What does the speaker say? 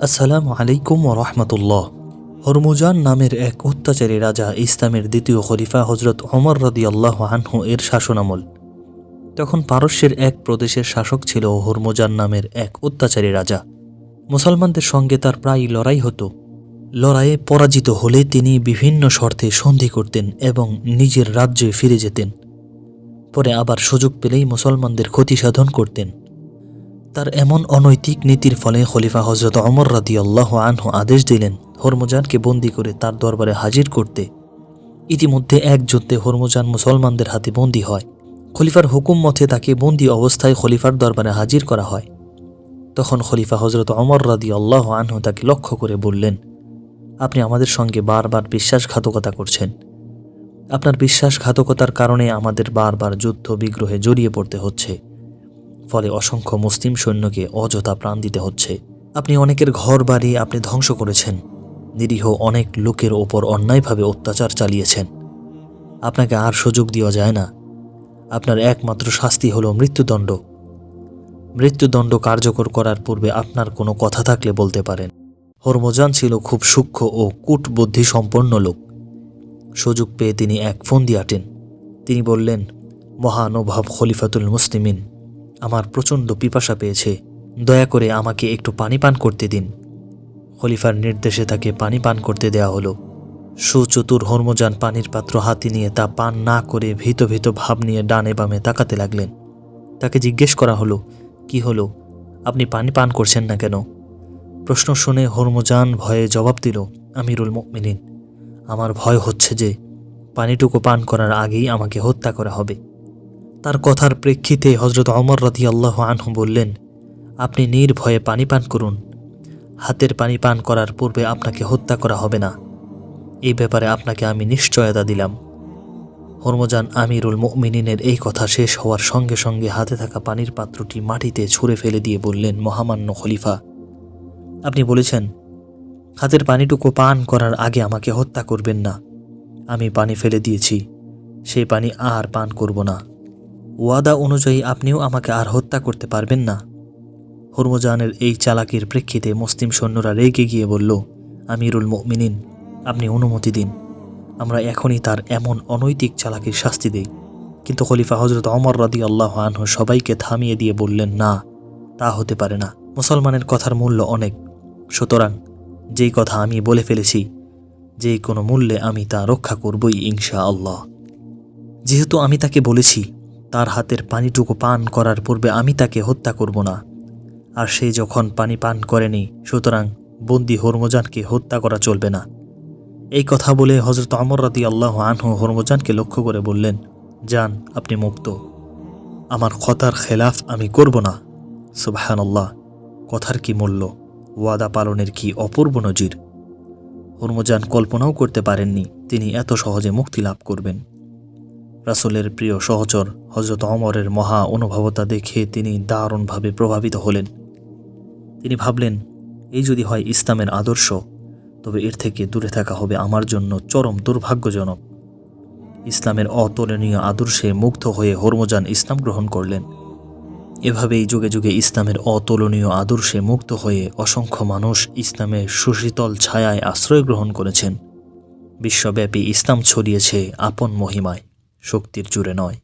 আসসালামু আলাইকুম রহমতুল্লাহ। হরমুজান নামের এক অত্যাচারী রাজা ইসলামের দ্বিতীয় খলিফা হজরত অমর রদি আল্লাহ আনহু এর শাসনামল। তখন পারস্যের এক প্রদেশের শাসক ছিল হরমুজান নামের এক অত্যাচারী রাজা। মুসলমানদের সঙ্গে তার প্রায় লড়াই হতো। লড়াইয়ে পরাজিত হলে তিনি বিভিন্ন শর্তে সন্ধি করতেন এবং নিজের রাজ্যে ফিরে যেতেন। পরে আবার সুযোগ পেলেই মুসলমানদের ক্ষতি সাধন করতেন। তার এমন অনৈতিক নীতির ফলে খলিফা হজরত অমর রাদি আল্লাহ আনহু আদেশ দিলেন, হরমুজানকে বন্দি করে তার দরবারে হাজির করতে। ইতিমধ্যে এক যুদ্ধে হরমুজান মুসলমানদের হাতে বন্দী হয়। খলিফার হুকুম মতে তাকে বন্দি অবস্থায় খলিফার দরবারে হাজির করা হয়। তখন খলিফা হজরত অমর রাদি আল্লাহ আনহু তাকে লক্ষ্য করে বললেন, আপনি আমাদের সঙ্গে বারবার বিশ্বাসঘাতকতা করছেন। আপনার বিশ্বাসঘাতকতার কারণে আমাদের বারবার যুদ্ধ বিগ্রহে জড়িয়ে পড়তে হচ্ছে। ফলে অসংখ্য মুসলিম সৈন্যকে অযথা প্রাণ দিতে হচ্ছে। আপনি অনেকের ঘর বাড়ি আপনি ধ্বংস করেছেন। নিরীহ অনেক লোকের ওপর অন্যায়ভাবে অত্যাচার চালিয়েছেন। আপনাকে আর সুযোগ দেওয়া যায় না। আপনার একমাত্র শাস্তি হলো মৃত্যুদণ্ড। মৃত্যুদণ্ড কার্যকর করার পূর্বে আপনার কোনো কথা থাকলে বলতে পারেন। হরমোজান ছিল খুব সূক্ষ্ম ও কূটবুদ্ধি সম্পন্ন লোক। সুযোগ পেয়ে তিনি এক ফোন দিয়াটেন তিনি বললেন, মহানুভব খলিফাতুল মুসলিমিন আমার প্রচণ্ড পিপাসা পেয়েছে। দয়া করে আমাকে একটু পানি পান করতে দিন। খলিফার নির্দেশে তাকে পানি পান করতে দেয়া হলো। সুচতুর হরমোজান পানির পাত্র হাতে নিয়ে তা পান না করে ভীত ভীত ভাব নিয়ে ডানে বামে তাকাতে লাগলেন। তাকে জিজ্ঞেস করা হলো, কি হলো? আপনি পানি পান করছেন না কেন? প্রশ্ন শুনে হরমোজান ভয়ে জবাব দিল, আমিরুল মিনিন আমার ভয় হচ্ছে যে পানিটুকু পান করার আগেই আমাকে হত্যা করা হবে। তার কথার প্রেক্ষিতে হজরত অমর রাতি আল্লাহ আনহু বললেন, আপনি নির্ভয়ে পানি পান করুন। হাতের পানি পান করার পূর্বে আপনাকে হত্যা করা হবে না। এই ব্যাপারে আপনাকে আমি নিশ্চয়তা দিলাম। হরমজান আমিরুল মুমিনিনের এই কথা শেষ হওয়ার সঙ্গে সঙ্গে হাতে থাকা পানির পাত্রটি মাটিতে ছুঁড়ে ফেলে দিয়ে বললেন, মহামান্য খলিফা, আপনি বলেছেন, হাতের পানিটুকু পান করার আগে আমাকে হত্যা করবেন না। আমি পানি ফেলে দিয়েছি। সেই পানি আর পান করব না। ওয়াদা অনুযায়ী আপনিও আমাকে আর হত্যা করতে পারবেন না। হরমজানের এই চালাকির প্রেক্ষিতে মুসলিম সৈন্যরা রেগে গিয়ে বলল, আমিরুল মিনিন আপনি অনুমতি দিন। আমরা এখনই তার এমন অনৈতিক চালাকির শাস্তি দেই। কিন্তু খলিফা হজরত অমর রাদি আল্লাহ আনহু সবাইকে থামিয়ে দিয়ে বললেন, না, তা হতে পারে না। মুসলমানের কথার মূল্য অনেক। সুতরাং যেই কথা আমি বলে ফেলেছি যে কোনো মূল্যে আমি তা রক্ষা করবই ইনশা আল্লাহ যেহেতু আমি তাকে বলেছি তার হাতের পানিটুকু পান করার পূর্বে আমি তাকে হত্যা করব না। আর সে যখন পানি পান করেনি, সুতরাং বন্দি হরমজানকে হত্যা করা চলবে না। এই কথা বলে হজরত আমর রাতি আল্লাহ আনহু হরমজানকে লক্ষ্য করে বললেন, যান, আপনি মুক্ত। আমার কথার খেলাফ আমি করব না। সুবাহান আল্লাহ কথার কি মূল্য? ওয়াদা পালনের কি অপূর্ব নজির? হরমজান কল্পনাও করতে পারেননি, তিনি এত সহজে মুক্তি লাভ করবেন। রাসুলের প্রিয় সহচর হজরত অমরের মহা অনুভবতা দেখে তিনি দারুণভাবে প্রভাবিত হলেন। তিনি ভাবলেন, এই যদি হয় ইসলামের আদর্শ, তবে এর থেকে দূরে থাকা হবে আমার জন্য চরম দুর্ভাগ্যজনক। ইসলামের অতুলনীয় আদর্শে মুগ্ধ হয়ে হরমজান ইসলাম গ্রহণ করলেন। এভাবেই যুগে যুগে ইসলামের অতুলনীয় আদর্শে মুক্ত হয়ে অসংখ্য মানুষ ইসলামের সুশীতল ছায়ায় আশ্রয় গ্রহণ করেছেন। বিশ্বব্যাপী ইসলাম ছড়িয়েছে আপন মহিমায়। শক্তির জুড়ে নয়।